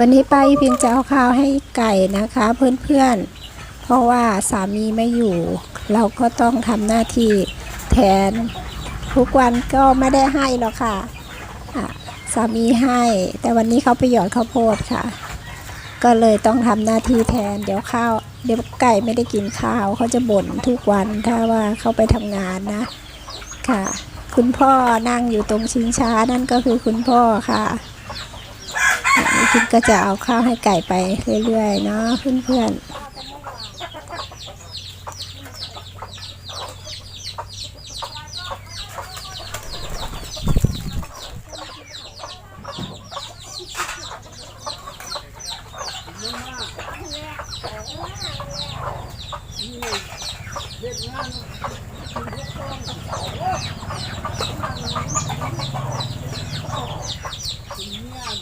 วันนี้ป้าพินจะเอาข้าวให้ไก่นะคะเพื่อนๆ เพราะว่าสามีไม่อยู่ เราก็ต้องทำหน้าที่แทน ทุกวันก็ไม่ได้ให้หรอกค่ะะสามีให้ แต่วันนี้เขาไปหยอดข้าวโพดค่ะ ก็เลยต้องทำหน้าที่แทน เดี๋ยวข้าว เดี๋ยวไก่ไม่ได้กินข้าวเขาจะบ่นทุกวันถ้าว่าเขาไปทำงานนะค่ะ คุณพ่อนั่งอยู่ตรงชิงช้านั่นก็คือคุณพ่อค่ะ คิดก็จะเอาข้าวให้ไก่ไปเรื่อยๆเนาะเพื่อน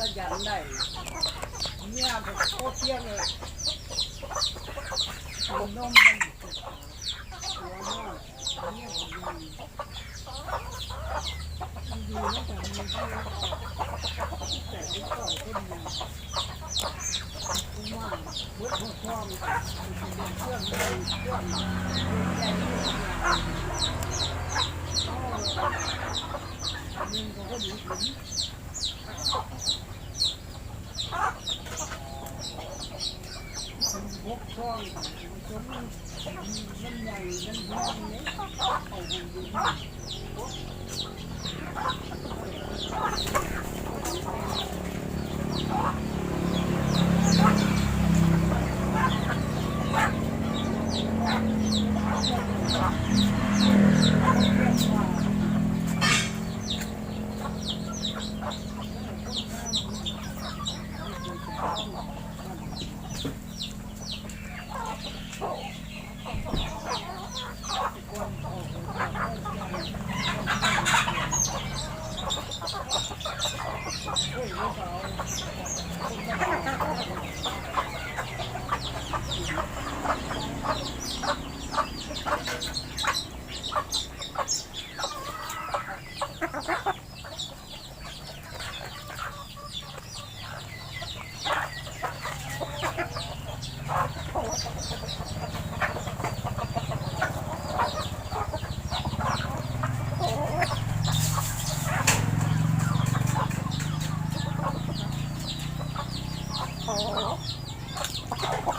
ก็ยันได้ เนี่ยมันโคตรเที่ยงเลยตัวนมมันตัวนมเนี่ยมันมันดีนแต่มันไม่ได้แต่ไม่ต่อขึ้มมาผมว่าพุทธพ่อมันเป็นเครื่องเลยเครื่องแรงเครื่องแรงอ๋อหนึ่งเขาก็ดีถึง hết con chúng dân nhảy dân hoa đấy Thank you.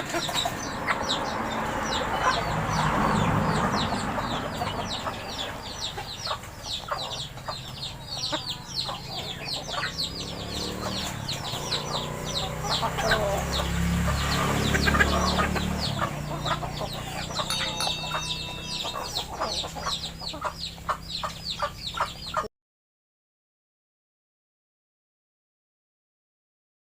Ha ha ha!